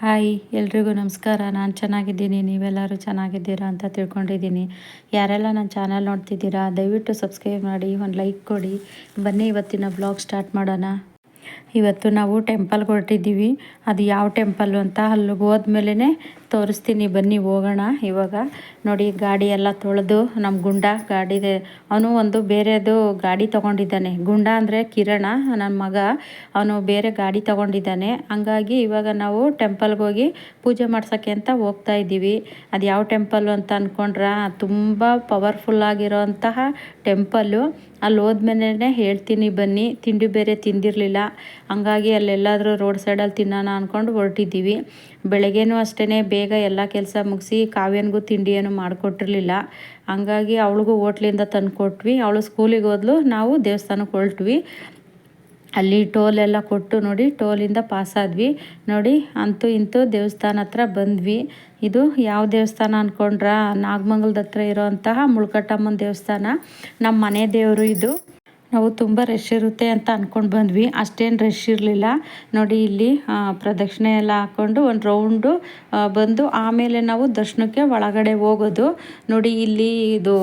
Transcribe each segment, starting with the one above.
Hi, ಎಲ್ರಿಗೂ ನಮಸ್ಕಾರ. ನಾನು ಚೆನ್ನಾಗಿದ್ದೀನಿ. ನೀವೆಲ್ಲರೂ ಚೆನ್ನಾಗಿದ್ದೀರಾ ಅಂತ ತಿಳ್ಕೊಂಡಿದ್ದೀನಿ. ಯಾರೆಲ್ಲ ನನ್ನ ಚಾನಲ್ ನೋಡ್ತಿದ್ದೀರಾ, ದಯವಿಟ್ಟು ಸಬ್ಸ್ಕ್ರೈಬ್ ಮಾಡಿ, ಒಂದು ಲೈಕ್ ಕೊಡಿ. ಬನ್ನಿ, ಇವತ್ತಿನ ಬ್ಲಾಗ್ ಸ್ಟಾರ್ಟ್ ಮಾಡೋಣ. ಇವತ್ತು ನಾವು ಟೆಂಪಲ್ಗೆ ಹೊರಟಿದ್ದೀವಿ. ಅದು ಯಾವ ಟೆಂಪಲ್ಲು ಅಂತ ಅಲ್ಲಿಗೆ ಹೋದ್ಮೇಲೆ ತೋರಿಸ್ತೀನಿ, ಬನ್ನಿ ಹೋಗೋಣ. ಇವಾಗ ನೋಡಿ, ಗಾಡಿ ಎಲ್ಲ ತೊಳೆದು ನಮ್ಮ ಗುಂಡ ಗಾಡಿದೆ. ಅವನು ಒಂದು ಬೇರೆದು ಗಾಡಿ ತೊಗೊಂಡಿದ್ದಾನೆ. ಗುಂಡ ಅಂದರೆ ಕಿರಣ ನನ್ನ ಮಗ. ಅವನು ಬೇರೆ ಗಾಡಿ ತೊಗೊಂಡಿದ್ದಾನೆ. ಹಂಗಾಗಿ ಇವಾಗ ನಾವು ಟೆಂಪಲ್ಗೆ ಹೋಗಿ ಪೂಜೆ ಮಾಡ್ಸೋಕ್ಕೆ ಅಂತ ಹೋಗ್ತಾ ಇದ್ದೀವಿ. ಅದು ಯಾವ ಟೆಂಪಲ್ಲು ಅಂತ ಅಂದ್ಕೊಂಡ್ರೆ ತುಂಬ ಪವರ್ಫುಲ್ ಆಗಿರೋಂತಹ ಟೆಂಪಲ್ಲು ಅಲ್ಲಿ ಹೋದ್ಮೇಲೆ ಹೇಳ್ತೀನಿ, ಬನ್ನಿ. ತಿಂಡಿ ಬೇರೆ ತಿಂದಿರಲಿಲ್ಲ. ಹಂಗಾಗಿ ಅಲ್ಲೆಲ್ಲಾದರೂ ರೋಡ್ ಸೈಡಲ್ಲಿ ತಿನ್ನೋಣ ಅಂದ್ಕೊಂಡು ಹೊರಟಿದ್ದೀವಿ. ಬೆಳಗ್ಗೆನೂ ಅಷ್ಟೇ ಬೇಗ ಎಲ್ಲ ಕೆಲಸ ಮುಗಿಸಿ ಕಾವ್ಯನಿಗೂ ತಿಂಡಿ ಏನು ಮಾಡಿಕೊಟ್ಟಿರ್ಲಿಲ್ಲ. ಹಂಗಾಗಿ ಅವಳಿಗೂ ಹೋಟ್ಲಿಂದ ತಂದು ಕೊಟ್ವಿ. ಅವಳು ಸ್ಕೂಲಿಗೆ ಹೋದ್ಲು. ನಾವು ದೇವಸ್ಥಾನಕ್ಕೆ ಹೊರಟ್ವಿ. ಅಲ್ಲಿ ಟೋಲ್ ಎಲ್ಲ ಕೊಟ್ಟು ನೋಡಿ ಟೋಲಿಂದ ಪಾಸಾದ್ವಿ ನೋಡಿ ಅಂತೂ ಇಂತೂ ದೇವಸ್ಥಾನ ಹತ್ರ ಬಂದ್ವಿ. ಇದು ಯಾವ ದೇವಸ್ಥಾನ ಅಂದ್ಕೊಂಡ್ರ ನಾಗಮಂಗಲದ ಹತ್ರ ಇರೋಂತಹ ಮುಳ್ಕಟ್ಟಮ್ಮನ ದೇವಸ್ಥಾನ. ನಮ್ಮ ಮನೆ ದೇವರು ಇದು. ನಾವು ತುಂಬ ರಶ್ ಇರುತ್ತೆ ಅಂತ ಅಂದ್ಕೊಂಡು ಬಂದ್ವಿ. ಅಷ್ಟೇನು ರಶ್ ಇರಲಿಲ್ಲ. ನೋಡಿ ಇಲ್ಲಿ ಪ್ರದಕ್ಷಿಣೆ ಎಲ್ಲ ಹಾಕ್ಕೊಂಡು ಒಂದು ರೌಂಡು ಬಂದು ಆಮೇಲೆ ನಾವು ದರ್ಶನಕ್ಕೆ ಒಳಗಡೆ ಹೋಗೋದು. ನೋಡಿ ಇಲ್ಲಿ ಇದು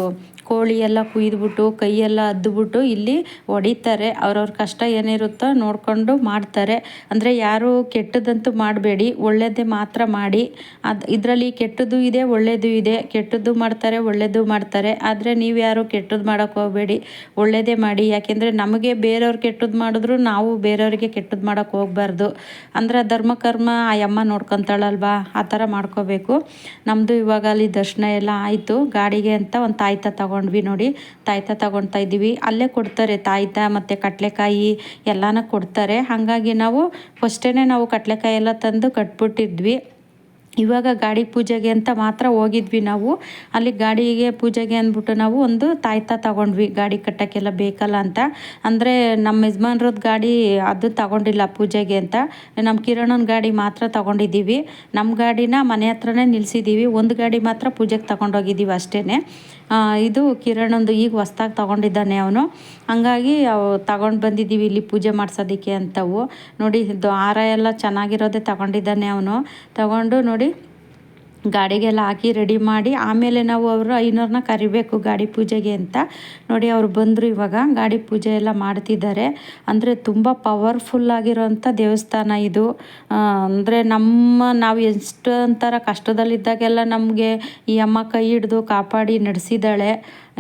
ಕೋಳಿ ಎಲ್ಲ ಕುಯ್ದುಬಿಟ್ಟು ಕೈಯೆಲ್ಲ ಅದ್ದುಬಿಟ್ಟು ಇಲ್ಲಿ ಹೊಡಿತಾರೆ. ಅವ್ರವ್ರ ಕಷ್ಟ ಏನಿರುತ್ತೋ ನೋಡಿಕೊಂಡು ಮಾಡ್ತಾರೆ. ಅಂದರೆ ಯಾರು ಕೆಟ್ಟದಂತೂ ಮಾಡಬೇಡಿ. ಒಳ್ಳೆಯದೇ ಮಾತ್ರ ಮಾಡಿ. ಅದು ಇದರಲ್ಲಿ ಕೆಟ್ಟದ್ದು ಇದೆ ಒಳ್ಳೆಯದು ಇದೆ. ಕೆಟ್ಟದ್ದು ಮಾಡ್ತಾರೆ ಒಳ್ಳೆಯದು ಮಾಡ್ತಾರೆ. ಆದರೆ ನೀವು ಯಾರು ಕೆಟ್ಟದ್ದು ಮಾಡೋಕ್ಕೆ ಹೋಗಬೇಡಿ. ಒಳ್ಳೆಯದೇ ಮಾಡಿ. ಯಾಕೆಂದರೆ ನಮಗೆ ಬೇರೆಯವ್ರು ಕೆಟ್ಟದ್ದು ಮಾಡಿದ್ರು ನಾವು ಬೇರೆಯವ್ರಿಗೆ ಕೆಟ್ಟದ್ದು ಮಾಡೋಕ್ಕೆ ಹೋಗಬಾರ್ದು. ಅಂದರೆ ಧರ್ಮ, ಕರ್ಮ, ಆ ಅಮ್ಮ ನೋಡ್ಕೊತಾಳಲ್ವಾ? ಆ ಥರ ಮಾಡ್ಕೋಬೇಕು. ನಮ್ಮದು ಇವಾಗ ಅಲ್ಲಿ ದರ್ಶನ ಎಲ್ಲ ಆಯಿತು. ಗಾಡಿಗೆ ಅಂತ ಒಂದು ತಾಯ್ತ ತಗೋ ತಗೊಂಡ್ವಿ ನೋಡಿ. ತಾಯ್ತ ತಗೊಳ್ತಾ ಇದ್ದೀವಿ. ಅಲ್ಲೇ ಕೊಡ್ತಾರೆ ತಾಯ್ತ ಮತ್ತು ಕಡಲೆಕಾಯಿ ಎಲ್ಲಾನ ಕೊಡ್ತಾರೆ. ಹಾಗಾಗಿ ನಾವು ಫಸ್ಟೇ ನಾವು ಕಡಲೆಕಾಯಿ ಎಲ್ಲ ತಂದು ಕಟ್ಬಿಟ್ಟಿದ್ವಿ. ಇವಾಗ ಗಾಡಿ ಪೂಜೆಗೆ ಅಂತ ಮಾತ್ರ ಹೋಗಿದ್ವಿ ನಾವು. ಅಲ್ಲಿ ಗಾಡಿಗೆ ಪೂಜೆಗೆ ಅಂದ್ಬಿಟ್ಟು ನಾವು ಒಂದು ತಾಯ್ತ ತಗೊಂಡ್ವಿ. ಗಾಡಿ ಕಟ್ಟೋಕ್ಕೆಲ್ಲ ಬೇಕಲ್ಲ ಅಂತ. ಅಂದರೆ ನಮ್ಮ ಯಜಮಾನ್ರದ್ದು ಗಾಡಿ ಅದು ತಗೊಂಡಿಲ್ಲ ಪೂಜೆಗೆ ಅಂತ. ನಮ್ಮ ಕಿರಣನ ಗಾಡಿ ಮಾತ್ರ ತಗೊಂಡಿದ್ದೀವಿ. ನಮ್ಮ ಗಾಡಿನ ಮನೆ ಹತ್ರನೇ ನಿಲ್ಲಿಸಿದ್ದೀವಿ ಒಂದು ಗಾಡಿ ಮಾತ್ರ ಪೂಜೆಗೆ ತಗೊಂಡೋಗಿದ್ದೀವಿ ಅಷ್ಟೇ ಇದು ಕಿರಣಂದು ಈಗ ಹೊಸ್ದಾಗಿ ತಗೊಂಡಿದ್ದಾನೆ ಅವನು. ಹಂಗಾಗಿ ಅವು ತಗೊಂಡು ಬಂದಿದ್ದೀವಿ ಇಲ್ಲಿ ಪೂಜೆ ಮಾಡ್ಸೋದಕ್ಕೆ ಅಂತವು. ನೋಡಿ ಇದು ಹಾರ ಎಲ್ಲ ಚೆನ್ನಾಗಿರೋದೇ ತಗೊಂಡಿದ್ದಾನೆ ಅವನು. ತಗೊಂಡು ನೋಡಿ ಗಾಡಿಗೆಲ್ಲ ಹಾಕಿ ರೆಡಿ ಮಾಡಿ, ಆಮೇಲೆ ನಾವು ಅವರು ಐನೂರನ್ನ ಕರಿಬೇಕು ಗಾಡಿ ಪೂಜೆಗೆ ಅಂತ. ನೋಡಿ ಅವರು ಬಂದರು ಇವಾಗ, ಗಾಡಿ ಪೂಜೆ ಎಲ್ಲ ಮಾಡ್ತಿದ್ದಾರೆ. ಅಂದರೆ ತುಂಬ ಪವರ್ಫುಲ್ ಆಗಿರೋಂಥ ದೇವಸ್ಥಾನ ಇದು. ಅಂದರೆ ನಮ್ಮ, ನಾವು ಎಷ್ಟು ಒಂಥರ ಕಷ್ಟದಲ್ಲಿದ್ದಾಗೆಲ್ಲ ನಮಗೆ ಈ ಅಮ್ಮ ಕೈ ಹಿಡ್ದು ಕಾಪಾಡಿ ನಡೆಸಿದ್ದಾಳೆ.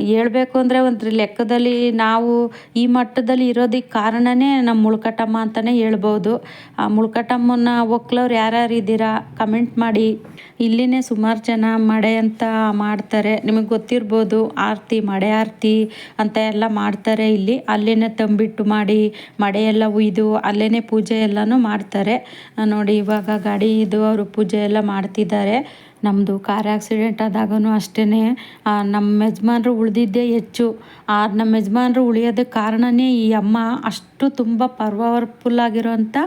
ಹೇಳ್ಬೇಕು ಅಂದರೆ ಒಂದು ಲೆಕ್ಕದಲ್ಲಿ ನಾವು ಈ ಮಟ್ಟದಲ್ಲಿ ಇರೋದಕ್ಕೆ ಕಾರಣನೇ ನಮ್ಮ ಮುಳ್ಕಟಮ್ಮ ಅಂತಲೇ ಹೇಳ್ಬೋದು. ಆ ಮುಳ್ಕಟಮ್ಮನ ಒಕ್ಲವ್ರು ಯಾರ್ಯಾರು ಇದ್ದೀರಾ ಕಮೆಂಟ್ ಮಾಡಿ. ಇಲ್ಲಿನೇ ಸುಮಾರು ಜನ ಮಡೆ ಅಂತ ಮಾಡ್ತಾರೆ. ನಿಮಗೆ ಗೊತ್ತಿರ್ಬೋದು, ಆರತಿ ಮಡೆ ಆರತಿ ಅಂತ ಎಲ್ಲ ಮಾಡ್ತಾರೆ ಇಲ್ಲಿ. ಅಲ್ಲೇ ತಂಬಿಟ್ಟು ಮಾಡಿ ಮಡೆ ಎಲ್ಲ ಉಯ್ದು ಅಲ್ಲೇ ಪೂಜೆ ಎಲ್ಲನೂ ಮಾಡ್ತಾರೆ. ನೋಡಿ ಇವಾಗ ಗಾಡಿ ಇದು ಅವರು ಪೂಜೆ ಎಲ್ಲ ಮಾಡ್ತಿದ್ದಾರೆ. ನಮ್ಮದು ಕಾರ್ ಆಕ್ಸಿಡೆಂಟ್ ಆದಾಗೂ ಅಷ್ಟೇ ನಮ್ಮ ಯಜಮಾನ್ರು ಉಳಿದಿದ್ದೇ ಹೆಚ್ಚು. ಆ ನಮ್ಮ ಯಜಮಾನ್ರು ಉಳಿಯೋದಕ್ಕೆ ಕಾರಣವೇ ಈ ಅಮ್ಮ ಅಷ್ಟು ತುಂಬ ಪವರ್ಫುಲ್ ಆಗಿರೋಂಥ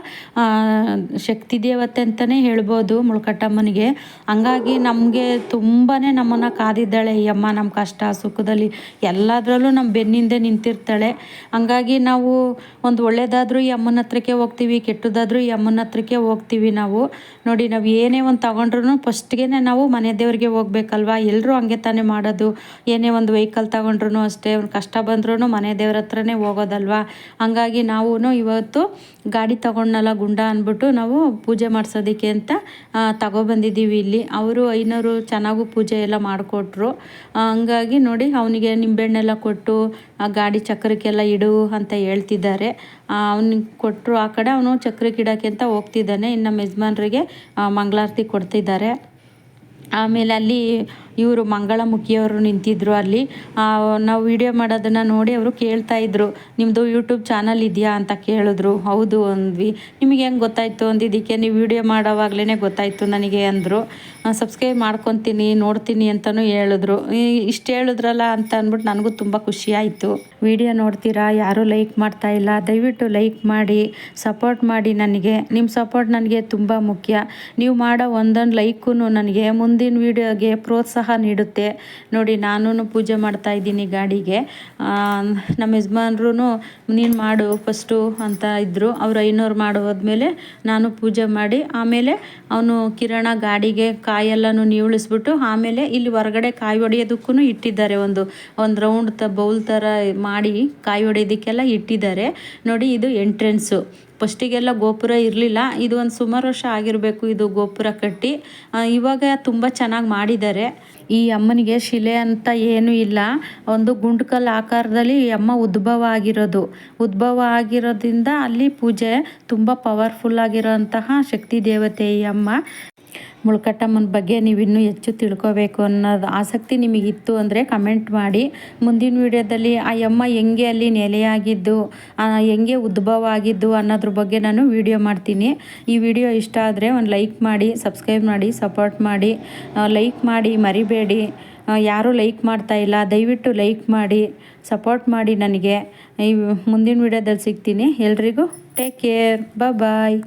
ಶಕ್ತಿ ದೇವತೆ ಅಂತಲೇ ಹೇಳ್ಬೋದು ಮುಳ್ಕಟ್ಟಮ್ಮನಿಗೆ. ಹಂಗಾಗಿ ನಮಗೆ ತುಂಬಾ ನಮ್ಮನ್ನು ಕಾದಿದ್ದಾಳೆ, ಈ ಅಮ್ಮ ನಮ್ಮ ಕಷ್ಟ, ಸುಖದಲ್ಲಿ ಎಲ್ಲದರಲ್ಲೂ ನಮ್ಮ ಬೆನ್ನಿಂದೆ ನಿಂತಿರ್ತಾಳೆ. ಹಂಗಾಗಿ ನಾವು ಒಂದು ಒಳ್ಳೇದಾದರೂ ಈ ಅಮ್ಮನ ಹತ್ರಕ್ಕೆ ಹೋಗ್ತೀವಿ, ಕೆಟ್ಟದಾದರೂ ಈ ಅಮ್ಮನ ಹತ್ರಕ್ಕೆ ಹೋಗ್ತೀವಿ ನಾವು. ನೋಡಿ, ನಾವು ಏನೇ ಒಂದು ತಗೊಂಡ್ರು ಫಸ್ಟ್ಗೆ ನಾವು ಮನೆ ದೇವರಿಗೆ ಹೋಗ್ಬೇಕಲ್ವಾ? ಎಲ್ಲರೂ ಹಂಗೆ ತಾನೇ ಮಾಡೋದು. ಏನೇ ಒಂದು ವೆಹಿಕಲ್ ತಗೊಂಡ್ರೂ ಅಷ್ಟೇ, ಒಂದು ಕಷ್ಟ ಬಂದ್ರೂ ಮನೆ ದೇವ್ರ ಹತ್ರನೇ ಹೋಗೋದಲ್ವಾ? ಹಂಗಾಗಿ ನಾವು ಇವತ್ತು ಗಾಡಿ ತಗೊಂಡಲ್ಲ ಗುಂಡ ಅಂದ್ಬಿಟ್ಟು ನಾವು ಪೂಜೆ ಮಾಡಿಸೋದಕ್ಕೆ ಅಂತ ತಗೊಬಂದಿದ್ದೀವಿ ಇಲ್ಲಿ. ಅವರು ಐನೂರು ಚೆನ್ನಾಗೂ ಪೂಜೆ ಎಲ್ಲ ಮಾಡಿಕೊಟ್ರು. ಹಂಗಾಗಿ ನೋಡಿ ಅವನಿಗೆ ನಿಂಬೆಹಣ್ಣೆಲ್ಲ ಕೊಟ್ಟು, ಆ, ಗಾಡಿ ಚಕ್ರಕ್ಕೆಲ್ಲ ಇಡು ಅಂತ ಹೇಳ್ತಿದ್ದಾರೆ. ಅವ್ನಿಗೆ ಕೊಟ್ಟರು ಆ ಕಡೆ ಅವನು ಚಕ್ರಕ್ಕೆ ಇಡೋಕ್ಕೆ ಅಂತ ಹೋಗ್ತಿದ್ದಾನೆ. ಇನ್ನು ನಮ್ಮ ಯಜಮಾನ್ರಿಗೆ ಮಂಗಳಾರತಿ ಕೊಡ್ತಿದ್ದಾರೆ. ಆಮೇಲೆ ಅಲ್ಲಿ ಇವರು ಮಂಗಳಮುಖಿಯವರು ನಿಂತಿದ್ದರು ಅಲ್ಲಿ. ನಾವು ವಿಡಿಯೋ ಮಾಡೋದನ್ನು ನೋಡಿ ಅವರು ಕೇಳ್ತಾ ಇದ್ರು ನಿಮ್ಮದು ಯೂಟ್ಯೂಬ್ ಚಾನಲ್ ಇದೆಯಾ? ಅಂತ ಕೇಳಿದ್ರು. ಹೌದು, ಅಂದ್ವಿ. ನಿಮಗೆ ಹೆಂಗೆ ಗೊತ್ತಾಯಿತು? ಅಂದಿದ್ದಕ್ಕೆ, ನೀವು ವಿಡಿಯೋ ಮಾಡೋವಾಗಲೇ ಗೊತ್ತಾಯಿತು ನನಗೆ, ಅಂದರು. ಸಬ್ಸ್ಕ್ರೈಬ್ ಮಾಡ್ಕೊತೀನಿ, ನೋಡ್ತೀನಿ ಅಂತಲೂ ಹೇಳಿದ್ರು. ಇಷ್ಟು ಹೇಳಿದ್ರಲ್ಲ ಅಂತ ಅಂದ್ಬಿಟ್ಟು ನನಗೂ ತುಂಬ ಖುಷಿ ಆಯಿತು. ವಿಡಿಯೋ ನೋಡ್ತೀರಾ? ಯಾರೂ ಲೈಕ್ ಮಾಡ್ತಾ ಇಲ್ಲ. ದಯವಿಟ್ಟು ಲೈಕ್ ಮಾಡಿ ಸಪೋರ್ಟ್ ಮಾಡಿ ನನಗೆ. ನಿಮ್ಮ ಸಪೋರ್ಟ್ ನನಗೆ ತುಂಬ ಮುಖ್ಯ. ನೀವು ಮಾಡೋ ಒಂದೊಂದು ಲೈಕು ನನಗೆ ಮುಂದಿನ ವಿಡಿಯೋಗೆ ಪ್ರೋತ್ಸಾಹ ನೀಡುತ್ತೆ. ನೋಡಿ ನಾನು ಪೂಜೆ ಮಾಡ್ತಾ ಇದ್ದೀನಿ ಗಾಡಿಗೆ. ನಮ್ಮ ಯಜಮಾನ್ರು ನೀನು ಮಾಡು ಫಸ್ಟು ಅಂತ ಇದ್ದರು ಅವ್ರು ಐನೂರು ಮಾಡೋದ್ಮೇಲೆ ನಾನು ಪೂಜೆ ಮಾಡಿ, ಆಮೇಲೆ ಅವನು ಕಿರಣ ಗಾಡಿಗೆ ಕಾಯೆಲ್ಲನೂ ನೀವಳಿಸ್ಬಿಟ್ಟು, ಆಮೇಲೆ ಇಲ್ಲಿ ಹೊರಗಡೆ ಕಾಯಿ ಹೊಡೆಯೋದಕ್ಕೂ ಇಟ್ಟಿದ್ದಾರೆ ಒಂದು ಒಂದು ರೌಂಡ್ ತ ಬೌಲ್ ಥರ ಮಾಡಿ ಕಾಯಿ ಹೊಡೆಯೋದಕ್ಕೆಲ್ಲ ಇಟ್ಟಿದ್ದಾರೆ. ನೋಡಿ, ಇದು ಎಂಟ್ರೆನ್ಸು ಫಸ್ಟಿಗೆಲ್ಲ ಗೋಪುರ ಇರಲಿಲ್ಲ. ಇದು ಒಂದು ಸುಮಾರು ವರ್ಷ ಆಗಿರಬೇಕು ಇದು ಗೋಪುರ ಕಟ್ಟಿ. ಇವಾಗ ತುಂಬ ಚೆನ್ನಾಗಿ ಮಾಡಿದ್ದಾರೆ. ಈ ಅಮ್ಮನಿಗೆ ಶಿಲೆ ಅಂತ ಏನೂ ಇಲ್ಲ. ಒಂದು ಗುಂಡ್ಕಲ್ ಆಕಾರದಲ್ಲಿ ಅಮ್ಮ ಉದ್ಭವ ಆಗಿರೋದು. ಉದ್ಭವ ಆಗಿರೋದ್ರಿಂದ ಅಲ್ಲಿ ಪೂಜೆ ತುಂಬ ಪವರ್ಫುಲ್ ಆಗಿರೋಂತಹ ಶಕ್ತಿ ದೇವತೆ ಈ ಅಮ್ಮ. ಮುಳ್ಕಟ್ಟಮ್ಮನ ಬಗ್ಗೆ ನೀವು ಇನ್ನೂ ಹೆಚ್ಚು ತಿಳ್ಕೋಬೇಕು ಅನ್ನೋದು ಆಸಕ್ತಿ ನಿಮಗಿತ್ತು ಅಂದರೆ ಕಮೆಂಟ್ ಮಾಡಿ. ಮುಂದಿನ ವಿಡಿಯೋದಲ್ಲಿ ಆ ಅಮ್ಮ ಹೆಂಗೆ ಅಲ್ಲಿ ನೆಲೆಯಾಗಿದ್ದು ಹೆಂಗೆ ಉದ್ಭವ ಆಗಿದ್ದು ಅನ್ನೋದ್ರ ಬಗ್ಗೆ ನಾನು ವಿಡಿಯೋ ಮಾಡ್ತೀನಿ. ಈ ವಿಡಿಯೋ ಇಷ್ಟ ಆದರೆ ಒಂದು ಲೈಕ್ ಮಾಡಿ, ಸಬ್ಸ್ಕ್ರೈಬ್ ಮಾಡಿ ಸಪೋರ್ಟ್ ಮಾಡಿ. ಲೈಕ್ ಮಾಡಿ, ಮರಿಬೇಡಿ. ಯಾರೂ ಲೈಕ್ ಮಾಡ್ತಾ ಇಲ್ಲ, ದಯವಿಟ್ಟು ಲೈಕ್ ಮಾಡಿ ಸಪೋರ್ಟ್ ಮಾಡಿ ನನಗೆ. ಈ ಮುಂದಿನ ವಿಡಿಯೋದಲ್ಲಿ ಸಿಗ್ತೀನಿ. ಎಲ್ರಿಗೂ ಟೇಕ್ ಕೇರ್ ಬಾಯ್